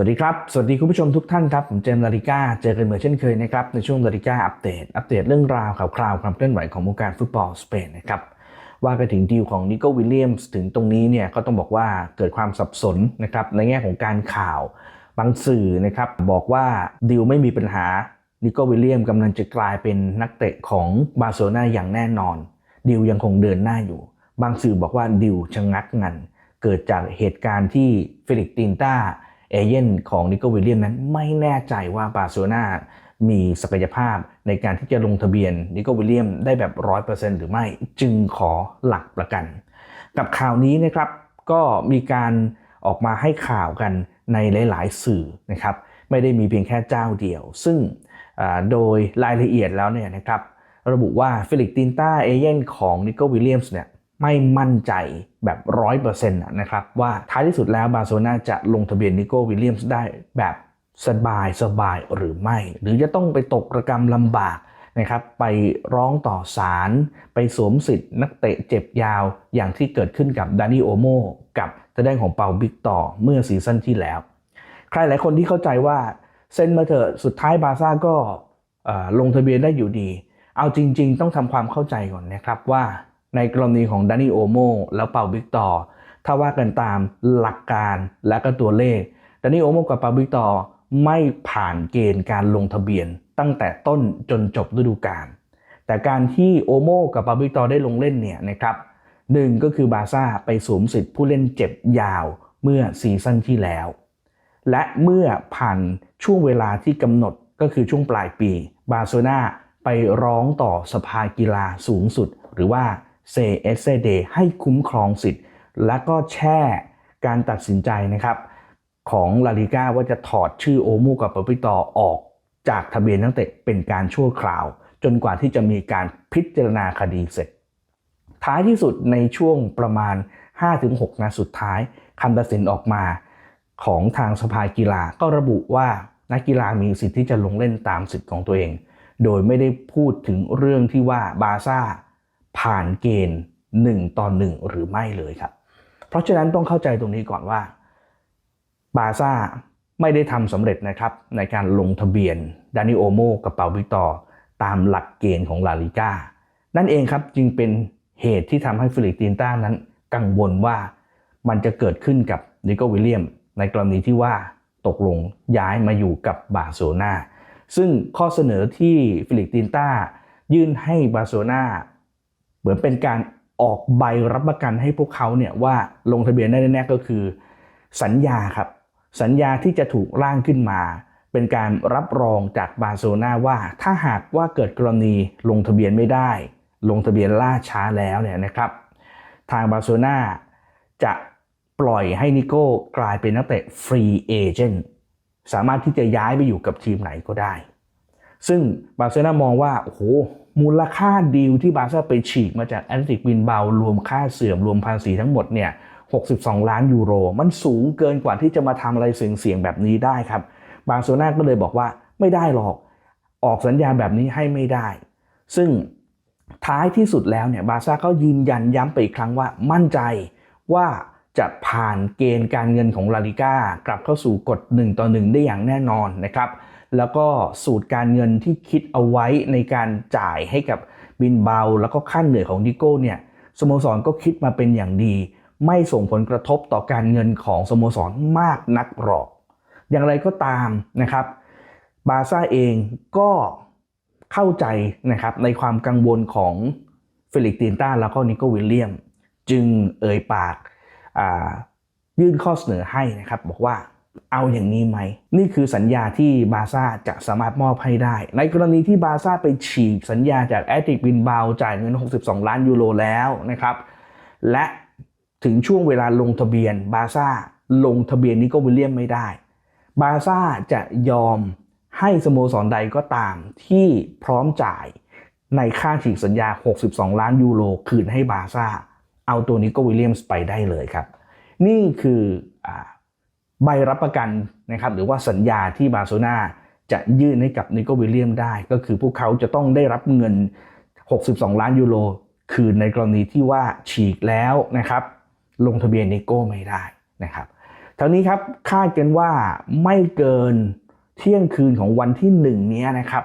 สวัสดีครับ สวัสดีคุณผู้ชมทุกท่านครับ ผมเจมส์ลาริก้า เจอกันเหมือนเช่นเคยนะครับ ในช่วงลาริก้าอัปเดต อัปเดตเรื่องราวข่าวคราวความเคลื่อนไหวของวงการฟุตบอลสเปนนะครับ ว่ากันถึงดีลของนิโก้วิลเลียมส์ถึงตรงนี้เนี่ยก็ต้องบอกว่าเกิดความสับสนนะครับในแง่ของการข่าว บางสื่อนะครับบอกว่าดีลไม่มีปัญหา นิโก้วิลเลียมกำลังจะกลายเป็นนักเตะของบาร์เซโลนาอย่างแน่นอนดิวยังคงเดินหน้าอยู่ บางสื่อบอกว่าดิวชะงักงัน เกิดจากเหตุการณ์ที่เฟลิปตินต้า เอเย่นของนิโกวิลเลียมนั้นไม่แน่ใจว่าบาร์เซโลนามีศักยภาพในการที่จะลงทะเบียนนิโกวิลเลียมได้แบบร้อยเปอร์เซ็นต์หรือไม่จึงขอหลักประกัน กับข่าวนี้นะครับก็มีการออกมาให้ข่าวกันในหลาย ๆ สื่อนะครับไม่ได้มีเพียงแค่เจ้าเดียว ซึ่งโดยรายละเอียดแล้วเนี่ยนะครับระบุว่าฟิลิปตินต้าเอเย่นของนิโกวิลเลียมส์เนี่ย ไม่มั่นใจแบบร้อยเปอร์เซ็นต์นะครับ ว่าท้ายที่สุดแล้วบาร์เซโลนาจะลงทะเบียนนิโก้วิลเลียมส์ได้แบบสบายสบายหรือไม่ หรือจะต้องไปตกระกรรมลำบากนะครับ ไปร้องต่อศาลไปสวมสิทธิ์นักเตะเจ็บยาวอย่างที่เกิดขึ้นกับดานิโอโมกับทางด้านของเปาบิกต่อเมื่อซีซั่นที่แล้ว ใครหลายคนที่เข้าใจว่าเซ็นมาเถอะสุดท้ายบาซ่าก็ลงทะเบียนได้อยู่ดี เอาจริง ๆ ต้องทำความเข้าใจก่อนนะครับว่า ในกรณีของดานิโอโมแล้วเปาบิกต่อ ถ้าว่ากันตามหลักการและก็ตัวเลขดานิโอโมกับเปาบิกต่อไม่ผ่านเกณฑ์การลงทะเบียนตั้งแต่ต้นจนจบฤดูกาลแต่การที่โอโมกับเปาบิกตอได้ลงเล่นเนี่ยนะครับหนึ่งก็คือบาซ่าไปสวมสิทธิ์ผู้เล่นเจ็บยาวเมื่อซีซั่นที่แล้ว และเมื่อผ่านช่วงเวลาที่กำหนดก็คือช่วงปลายปี บาร์เซโลนาไปร้องต่อสภากีฬาสูงสุด หรือว่า CSD ให้คุ้มครองสิทธิ์ และก็แช่การตัดสินใจนะครับ ของลาลิก้าว่าจะถอดชื่อโอมูกับปปิตอออกจากทะเบียนนักเตะเป็นการชั่วคราว จนกว่าที่จะมีการพิจารณาคดีเสร็จ ท้ายที่สุดในช่วงประมาณ 5-6นัดสุดท้ายคำตัดสินออกมาของทางสภากีฬาก็ระบุว่านักกีฬามีสิทธิ์ที่จะลงเล่นตามสิทธิ์ของตัวเอง โดยไม่ได้พูดถึงเรื่องที่ว่าบาซ่า ผ่านเกณฑ์ 1 ต่อ 1 หรือไม่เลยครับ เพราะฉะนั้นต้องเข้าใจตรงนี้ก่อนว่าบาซ่าไม่ได้ทำสำเร็จนะครับ ในการลงทะเบียนดานิโอโมกับเปาวิกตอร์ตามหลักเกณฑ์ของลาลิก้านั่นเองครับจึงเป็นเหตุที่ทำให้ฟิลิปตินต้านั้นกังวลว่ามันจะเกิดขึ้นกับนิโกวิลเลียม ในกรณีที่ว่าตกลงย้ายมาอยู่กับบาร์เซโลนาซึ่งข้อเสนอที่ฟิลิปตินต้ายื่นให้บาร์เซโลนา มือนเป็นการออกใบรับประกันให้พวกเขาเนี่ยว่าลงทะเบียนได้แน่ๆก็คือ สัญญาครับ สัญญาที่จะถูกร่างขึ้นมา เป็นการรับรองจากบาร์เซโลนาว่าถ้าหากว่าเกิดกรณีลงทะเบียนไม่ได้ ลงทะเบียนล่าช้าแล้วเนี่ยนะครับ ทางบาร์เซโลนาจะปล่อยให้นิโก้กลายเป็นนักเตะฟรีเอเจนต์สามารถที่จะย้ายไปอยู่กับทีมไหนก็ได้ ซึ่งบาร์เซโลนามองว่าโอ้โห มูลค่าดีลที่บาร์ซ่าไปฉีกมาจากแอนติกวินเบารวมค่าเสื่อมรวมภาษีทั้งหมดเนี่ย62 ล้านยูโร มันสูงเกินกว่าที่จะมาทำอะไรเสี่ยงๆแบบนี้ได้ครับ บาร์เซโลนาก็เลยบอกว่าไม่ได้หรอก ออกสัญญาแบบนี้ให้ไม่ได้ ซึ่งท้ายที่สุดแล้วเนี่ยบาร์ซ่าก็ยืนยันย้ำไปอีกครั้งว่ามั่นใจว่าจะผ่านเกณฑ์การเงินของลาลิก้ากลับเข้าสู่กฎ1ต่อ1ได้อย่างแน่นอนนะครับ แล้วก็สูตรการเงินที่คิดเอาไว้ในการจ่ายให้กับบินเบา แล้วก็ค่าเหนื่อยของดิโก้เนี่ยสโมสรก็คิดมาเป็นอย่างดี ไม่ส่งผลกระทบต่อการเงินของสโมสรมากนักหรอก อย่างไรก็ตามนะครับ บาซ่าเองก็เข้าใจนะครับในความกังวลของฟิลิปตินต้าแล้วก็นิโกวิลเลียม จึงเอ่ยปากายื่นข้อเสนอให้นะครับบอกว่า เอาอย่างนี้ไหม นี่คือสัญญาที่บาซ่าจะสามารถมอบให้ได้ ในกรณีที่บาซ่าไปฉีกสัญญาจากแอตติกบินบาวจ่ายเงิน 62 ล้านยูโรแล้วนะครับ และถึงช่วงเวลาลงทะเบียนบาซ่าลงทะเบียนนิโกวิลเลียมไม่ได้ บาซ่าจะยอมให้สโมสรใดก็ตามที่พร้อมจ่ายในค่าฉีกสัญญา 62 ล้านยูโรคืนให้บาซ่า เอาตัวนิโกวิลเลียมส์ไปได้เลยครับ นี่คืออ ใบรับประกันนะครับหรือว่าสัญญาที่บาร์เซโลนาจะยื่นให้กับนิโกวิลเลียมได้ ก็คือพวกเขาจะต้องได้รับเงิน 62 ล้านยูโรคืนในกรณีที่ว่าฉีกแล้วนะครับ ลงทะเบียนนิโก้ไม่ได้นะครับทั้งนี้ครับคาดกันว่าไม่เกินเที่ยงคืนของวันที่หนึ่งนี้นะครับ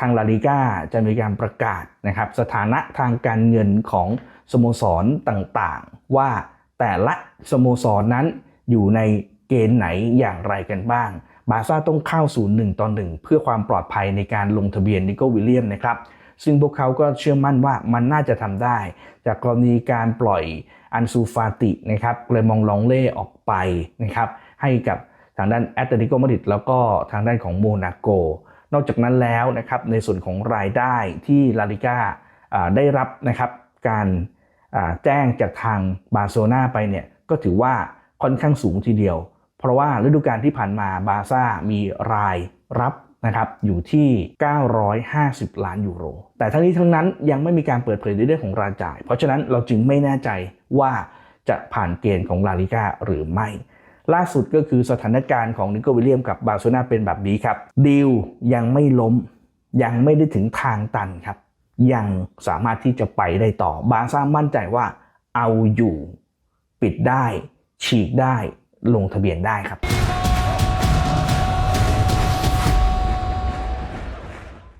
ทางลาลิก้าจะมีการประกาศนะครับ สถานะทางการเงินของสโมสรต่างๆ ว่าแต่ละสโมสรนั้นอยู่ใน เกณฑ์ไหนอย่างไรกันบ้าง บาซ่าต้องเข้าสู่1ต่อ1เพื่อความปลอดภัยในการลงทะเบียนนิโก้วิลเลียมนะครับซึ่งพวกเขาก็เชื่อมั่นว่ามันน่าจะทำได้ จากกรณีการปล่อยอันซูฟาตินะครับเลยมองลองเล่ออกไปนะครับให้กับทางด้านแอตเลติโกมาดริดแล้วก็ทางด้านของโมนาโก นอกจากนั้นแล้วนะครับในส่วนของรายได้ที่ลาลิก้าได้รับนะครับการแจ้งจากทางบาร์เซโลนาไปเนี่ยก็ถือว่าค่อนข้างสูงทีเดียว เพราะว่าฤดูกาลที่ผ่านมาบาซ่ามีรายรับนะครับอยู่ที่ 950 ล้านยูโร แต่ทั้งนี้ทั้งนั้นยังไม่มีการเปิดเผยในเรื่องของรายจ่าย เพราะฉะนั้นเราจึงไม่แน่ใจว่าจะผ่านเกณฑ์ของลาลิก้าหรือไม่ ล่าสุดก็คือสถานการณ์ของนิโควิลเลียมกับบาร์เซโลนาเป็นแบบนี้ครับดีลยังไม่ล้ม ยังไม่ได้ถึงทางตันครับ ยังสามารถที่จะไปได้ต่อบาซ่ามั่นใจว่าเอาอยู่ ปิดได้ ฉีกได้ ลงทะเบียนได้ครับ